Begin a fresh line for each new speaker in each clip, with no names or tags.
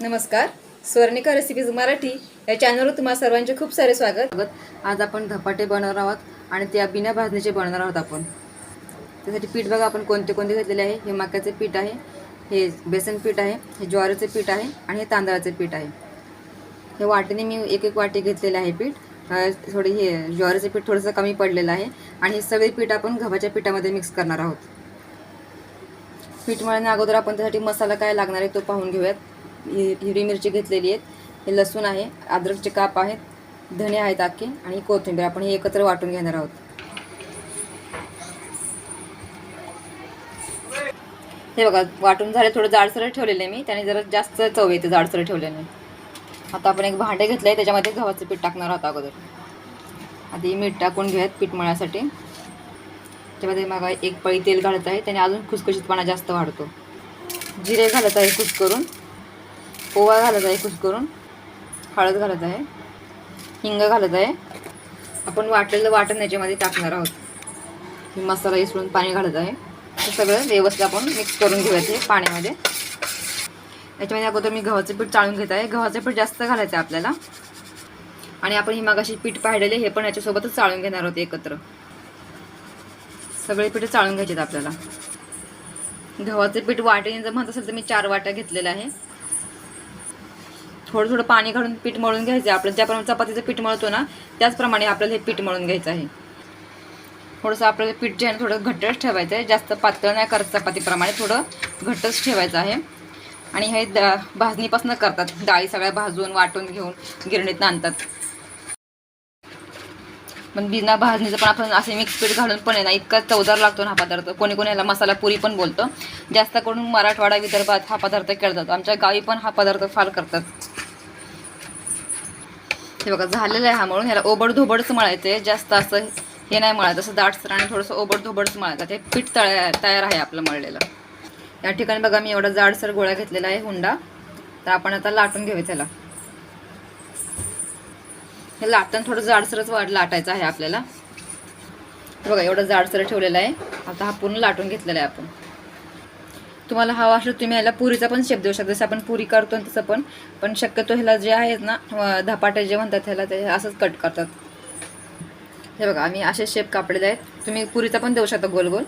नमस्कार. स्वर्णिका रेसिपीज मराठी या चॅनलवर तुम्हाला सर्वांचे खूप सारे स्वागत. आज आपण धपाटे बनवणार आहोत आणि त्या बिना भाजणीचे बनवणार आहोत आपण. त्यासाठी पीठ बघा आपण कोणते कोणते घेतलेले आहे. हे मक्याचे पीठ आहे हे बेसन पीठ आहे हे ज्वारीचे पीठ आहे आणि हे तांदळाचे पीठ आहे. हे वाटीने मी एक एक वाटी घेतलेले आहे पीठ. थोडे हे ज्वारीचे पीठ थोडंसं कमी पडलेलं आहे आणि हे सगळे पीठ आपण गव्हाच्या पिठामध्ये मिक्स करणार आहोत. पीठ मळण्या अगोदर आपण त्यासाठी मसाला काय लागणार आहे तो पाहून घेऊयात. हिरवी मिरची घेतलेली आहेत. हे लसूण आहे अद्रकचे काप आहेत धणे आहेत आखे आणि कोथिंबीर. आपण हे एकत्र वाटून घेणार आहोत. हे बघा वाटून झाले थोडं जाडसर ठेवलेलं आहे मी. त्याने जरा जास्त चव येते जाडसर ठेवल्याने. आता आपण एक भांडे घेतलं आहे त्याच्यामध्ये गव्हाचं पीठ टाकणार आहोत अगोदर. आधी मीठ टाकून घेऊयात पीठ मळण्यासाठी त्याच्यामध्ये मग एक पळी तेल घालत आहे. त्याने अजून खुसखुशीतपणा जास्त वाढतो. जिरे घालत आहे कुस करून. ओवा घालत आहे कुस करून. हळद घालत आहे. हिंग घालत आहे. आपण वाटलेलं वाटण याच्यामध्ये टाकणार आहोत. मसाला इसळून पाणी घालत आहे. हे सगळं व्यवस्थित आपण मिक्स करून घेऊयात हे पाण्यामध्ये. याच्यामध्ये अगोदर मी गव्हाचं पीठ चाळून घेत आहे. गव्हाचं पीठ जास्त घालायचं आहे आपल्याला. आणि आपण ही मागाशी पीठ पाहिलेले हे पण याच्यासोबतच चाळून घेणार आहोत एकत्र. सगळे पीठ चाळून घ्यायचे आहेत आपल्याला. गव्हाचे पीठ वाटेने जर म्हणत असेल तर मी चार वाट्या घेतलेल्या आहे. थोडं थोडं पाणी घालून पीठ मळून घ्यायचं आहे. आपलं ज्याप्रमाणे चपातीचं पीठ मळतो ना त्याचप्रमाणे आपल्याला हे पीठ मळून घ्यायचं आहे. थोडंसं आपल्याला पीठ जे आहे थोडं घट्टच ठेवायचं आहे. जास्त पातळ नाही करत चपातीप्रमाणे थोडं घट्टच ठेवायचं आहे. आणि हे द भाजणीपासून करतात. डाळी सगळ्या भाजून वाटून घेऊन गिरणीत आणतात. पण बिना भाजणीचं पण आपण असे मिक्स पीठ घालून पण आहे ना इतका चवदार लागतो ना हा पदार्थ. कोणी कोणी याला मसाला पुरी पण बोलतं. जास्त करून मराठवाडा विदर्भात हा पदार्थ केला जातो. आमच्या गावी पण हा पदार्थ फार करतात. हे बघा झालेलं आहे हा म्हणून ह्याला ओबड धोबडच मळायचं आहे जास्त असं हे नाही मळायचं. असं दाटसर आणि थोडंसं ओबड धोबडच मळायचं ते पीठ तळ्या तयार आहे आपलं मळलेलं. या ठिकाणी बघा मी एवढा जाडसर गोळा घेतलेला आहे हुंडा. तर आपण आता लाटून घेऊया त्याला हे लाटण थोडं जाडसरच वाढ लाटायचं आहे आपल्याला. हे बघा एवढं जाडसर ठेवलेलं आहे. आता हा पूर्ण लाटून घेतलेला आहे आपण. तुम्हाला हवा असलं तुम्ही ह्याला पुरीचा पण शेप देऊ शकता. जसं आपण पुरी करतो तसं पण. पण शक्यतो ह्याला जे आहेत ना धपाटे जे म्हणतात ह्याला ते असंच कट करतात. हे बघा आम्ही असे शेप कापलेले आहेत. तुम्ही पुरीचा पण देऊ शकता गोल गोल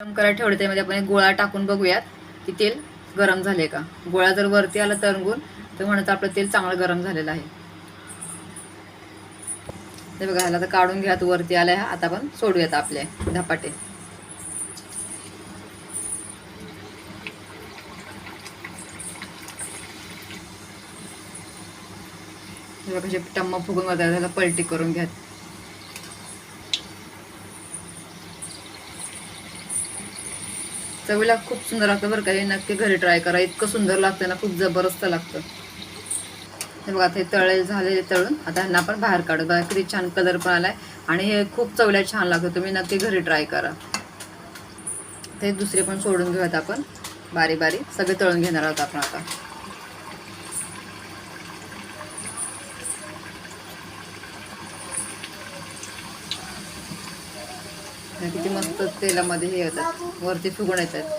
गरम करायला ठेवले त्यामध्ये आपण एक गोळा टाकून बघूयात की तेल गरम झाले का? गोळा जर वरती आला तरंगून तर म्हणत आपलं तेल चांगलं गरम झालेलं आहे. हे बघा ह्याला तर काढून घ्या वरती आलाय हा. आता आपण सोडूयात आपले धपाटे. कसे म्हणजे टम्म फुगून जातात त्याला पलटी करून घ्या चवीला खूप सुंदर लागतं बरं का हे नक्की घरी ट्राय करा. इतकं सुंदर लागतं ना खूप जबरदस्त लागतं. हे बघा आता हे तळे झालेले तळून. आता ह्यांना आपण बाहेर काढू. बघा किती छान कलर पण आलाय. आणि हे खूप चवीला छान लागतं. तुम्ही नक्की घरी ट्राय करा. ते दुसरे पण सोडून घेऊयात आपण. बारी बारी सगळे तळून घेणार आहोत आपण आता. किती मस्त तेलामध्ये हे येतात वरती फुगून येतात.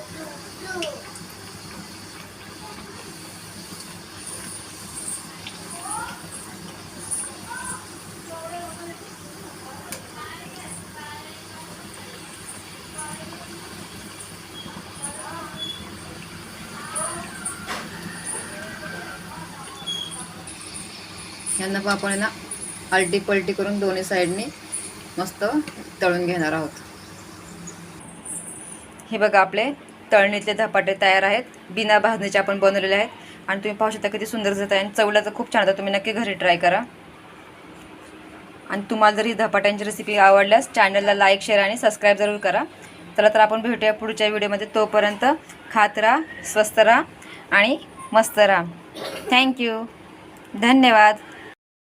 यांना पण आपण ना आलटी पलटी करून दोन्ही साईडनी मस्त तळून घेणार आहोत. हे बघा आपले तळणीतले धपाटे तयार आहेत. बिना भाजणीचे आपण बनवलेले आहेत. आणि तुम्ही पाहू शकता किती सुंदर दिसत आहे आणि चवला तर खूप छान होतं. तुम्ही नक्की घरी ट्राय करा. आणि तुम्हाला जर ही धपाट्यांची रेसिपी आवडल्यास चॅनलला लाईक शेअर आणि सबस्क्राईब जरूर करा. चला तर आपण भेटूया पुढच्या व्हिडिओमध्ये तोपर्यंत खात राहा स्वस्त राहा आणि मस्त राहा. थँक्यू धन्यवाद.